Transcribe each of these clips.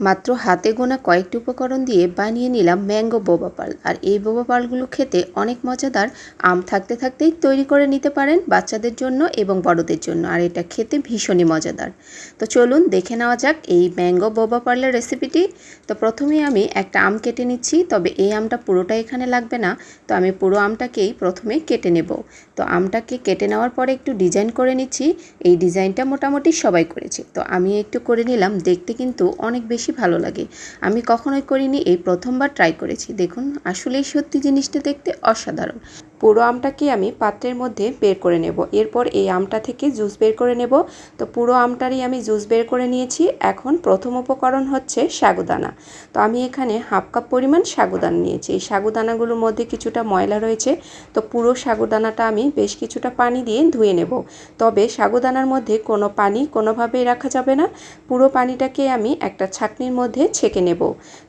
মাত্র হাতে গোনা কয়েকটি উপকরণ দিয়ে বানিয়ে নিলাম ম্যাঙ্গো বোবা পাল আর এই বোবা পালগুলো খেতে অনেক মজাদার। আম থাকতে থাকতেই তৈরি করে নিতে পারেন বাচ্চাদের জন্য এবং বড়দের জন্য। আর এটা খেতে ভীষণই মজাদার। তো চলুন দেখে নেওয়া যাক এই ম্যাঙ্গো বোবা পার্লের রেসিপিটি তো প্রথমে আমি একটা আম কেটে নিচ্ছি, তবে এই আমটা পুরোটা এখানে লাগবে না। তো আমি পুরো আমটাকেই প্রথমে কেটে নেব। তো আমটাকে কেটে নেওয়ার পরে একটু ডিজাইন করে নিচ্ছি। এই ডিজাইনটা মোটামুটি সবাই করেছে। তো আমি একটু করে নিলাম। দেখতে কিন্তু অনেক বেশি ভালো লাগে। আমি কখনোই করিনি, এই প্রথমবার ট্রাই করেছি। দেখুন, আসলেই সত্যি জিনিসটা দেখতে অসাধারণ। পুরো আমটাকে আমি পাত্রের মধ্যে বের করে নেব? এরপর এই আমটা থেকে জুস বের করে নেব। তো পুরো আমটারই আমি জুস বের করে নিয়েছি। এখন প্রথম উপকরণ হচ্ছে সাগুদানা। তো আমি এখানে হাফ কাপ পরিমাণ সাগুদানা নিয়েছি। এই সাগুদানাগুলোর মধ্যে কিছুটা ময়লা রয়েছে। তো পুরো সাগুদানাটা আমি বেশ কিছুটা পানি দিয়ে ধুয়ে নেব। তবে সাগুদানার মধ্যে কোনো পানি কোনোভাবেই রাখা যাবে না। পুরো পানিটাকে আমি একটা ছাকনির মধ্যে ছেঁকে নেব।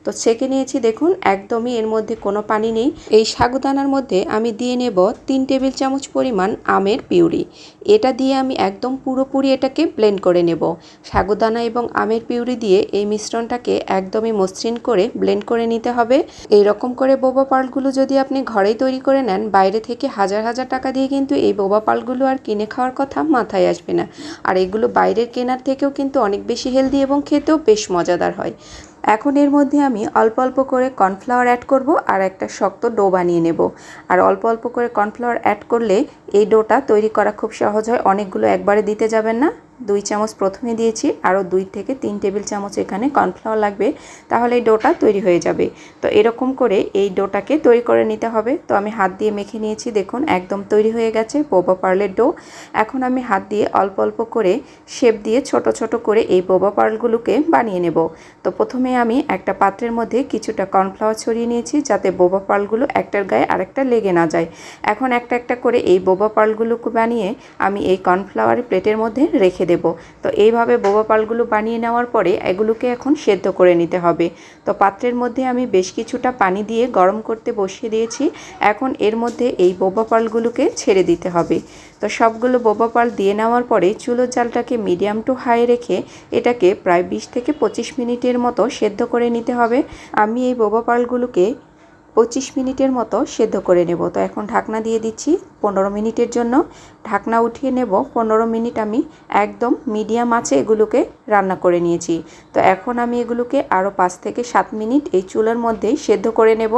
তো ছেঁকে নিয়েছি, দেখুন, একদমই এর মধ্যে কোনো পানি নেই। এই সাগুদানার মধ্যে আমি দিয়ে নেব তিন টেবিল চামচ পরিমাণ আমের পিউরি। এটা দিয়ে আমি একদম পুরোপুরি এটাকে ব্লেন্ড করে নেব। সাগুদানা এবং আমের পিউরি দিয়ে এই মিশ্রণটাকে একদমই মসৃণ করে ব্লেন্ড করে নিতে হবে। এই রকম করে বোবা পালগুলো যদি আপনি ঘরেই তৈরি করে নেন, বাইরে থেকে হাজার হাজার টাকা দিয়ে কিন্তু এই বোবা পালগুলো আর কিনে খাওয়ার কথা মাথায় আসবে না। আর এগুলো বাইরের কেনার থেকেও কিন্তু অনেক বেশি হেলদি এবং খেতেও বেশ মজাদার হয়। এখন এর মধ্যে আমি অল্প অল্প করে কর্নফ্লাওয়ার অ্যাড করব আর একটা শক্ত ডো বানিয়ে নেব। আর অল্প অল্প করে কর্নফ্লাওয়ার অ্যাড করলে এই ডোটা তৈরি করা খুব সহজ হয়। অনেকগুলো একবারে দিতে যাবেন না। দুই চামচ প্রথমে দিয়েছি। আরও দুই থেকে তিন টেবিল চামচ এখানে কর্নফ্লাওয়ার লাগবে। তাহলে এই ডোটা তৈরি হয়ে যাবে। তো এরকম করে এই ডোটাকে তৈরি করে নিতে হবে। তো আমি হাত দিয়ে মেখে নিয়েছি। দেখুন, একদম তৈরি হয়ে গেছে বোবা পার্লের ডো। এখন আমি হাত দিয়ে অল্প অল্প করে শেপ দিয়ে ছোট ছোট করে এই বোবা পার্লগুলোকে বানিয়ে নেব। তো প্রথমে আমি একটা পাত্রের মধ্যে কিছুটা কর্নফ্লাওয়ার ছড়িয়ে নিয়েছি যাতে বোবা পার্লগুলো একটার গায়ে আরেকটা লেগে না যায়। এখন একটা একটা করে এই বোবা পার্লগুলোকে বানিয়ে আমি এই কর্নফ্লাওয়ার প্লেটের মধ্যে রেখে দেব। তো এইভাবে বোবা পালগুলো বানিয়ে নেওয়ার পরে এগুলোকে এখন সেদ্ধ করে নিতে হবে। তো পাত্রের মধ্যে আমি বেশ কিছুটা পানি দিয়ে গরম করতে বসিয়ে দিয়েছি। এখন এর মধ্যে এই বোবা পালগুলোকে ছেড়ে দিতে হবে। তো সবগুলো বোবা পাল দিয়ে নেওয়ার পরে চুলোর জালটাকে মিডিয়াম টু হাই রেখে এটাকে প্রায় বিশ থেকে পঁচিশ মিনিটের মতো সেদ্ধ করে নিতে হবে। আমি এই বোবা পালগুলোকে পঁচিশ মিনিটের মতো সেদ্ধ করে নেব। তো এখন ঢাকনা দিয়ে দিচ্ছি। পনেরো মিনিটের জন্য ঢাকনা উঠিয়ে নেব। পনেরো মিনিট আমি একদম মিডিয়াম আছে এগুলোকে রান্না করে নিয়েছি। তো এখন আমি এগুলোকে আরও পাঁচ থেকে সাত মিনিট এই চুলার মধ্যেই সেদ্ধ করে নেব।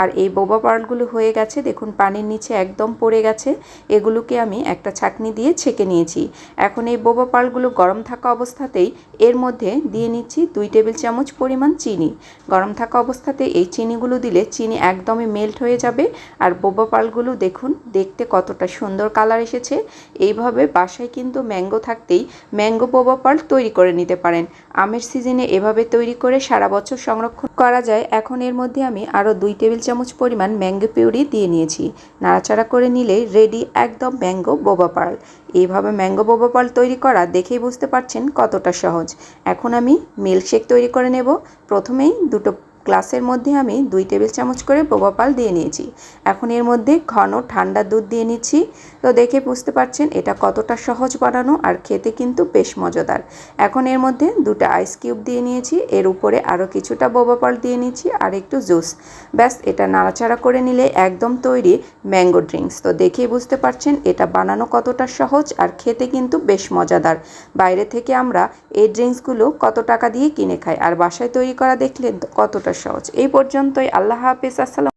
আর এই বোবা পাড়গুলো হয়ে গেছে, দেখুন পানির নিচে একদম পড়ে গেছে। এগুলোকে আমি একটা ছাকনি দিয়ে ছেঁকে নিয়েছি। এখন এই বোবা পাড়গুলো গরম থাকা অবস্থাতেই এর মধ্যে দিয়ে নিচ্ছি দুই টেবিল চামচ পরিমাণ চিনি। গরম থাকা অবস্থাতে এই চিনিগুলো দিলে চিনি একদমই মেল্ট হয়ে যাবে। আর বোবা পালগুলো দেখুন, দেখতে কতটা সুন্দর কালার এসেছে, এইভাবে বাসায় কিন্তু ম্যাঙ্গো থাকতেই ম্যাঙ্গো বোবা পাল তৈরি করে নিতে পারেন। আমের সিজনে এভাবে তৈরি করে সারা বছর সংরক্ষণ করা যায়। এখন এর মধ্যে আমি আরও দুই টেবিল চামচ পরিমাণ ম্যাঙ্গো পিউরি দিয়ে নিয়েছি। নাড়াচাড়া করে নিলে রেডি একদম ম্যাঙ্গো বোবা পাল এইভাবে ম্যাঙ্গো বোবা পাল তৈরি করা দেখেই বুঝতে পারছেন কতটা সহজ। এখন আমি মিল্কশেক তৈরি করে নেব। প্রথমেই দুটো গ্লাসের মধ্যে আমি দুই টেবিল চামচ করে বোবা পাল দিয়ে নিয়েছি। এখন এর মধ্যে ঘন ঠান্ডা দুধ দিয়ে নিচ্ছি। তো দেখে বুঝতে পারছেন এটা কতটা সহজ বানানো আর খেতে কিন্তু বেশ মজাদার। এখন এর মধ্যে দুটো আইস কিউব দিয়ে নিয়েছি। এর উপরে আরও কিছুটা বোবা পাল দিয়ে নিচ্ছি আর একটু জুস ব্যাস, এটা নাড়াচাড়া করে নিলে একদম তৈরি ম্যাঙ্গো ড্রিঙ্কস তো দেখেই বুঝতে পারছেন এটা বানানো কতটা সহজ আর খেতে কিন্তু বেশ মজাদার। বাইরে থেকে আমরা এই ড্রিঙ্কসগুলো কত টাকা দিয়ে কিনে খাই? আর বাসায় তৈরি করা দেখলে কতটা সহজ। এই পর্যন্তই। আল্লাহ হাফিজ। আসসালাম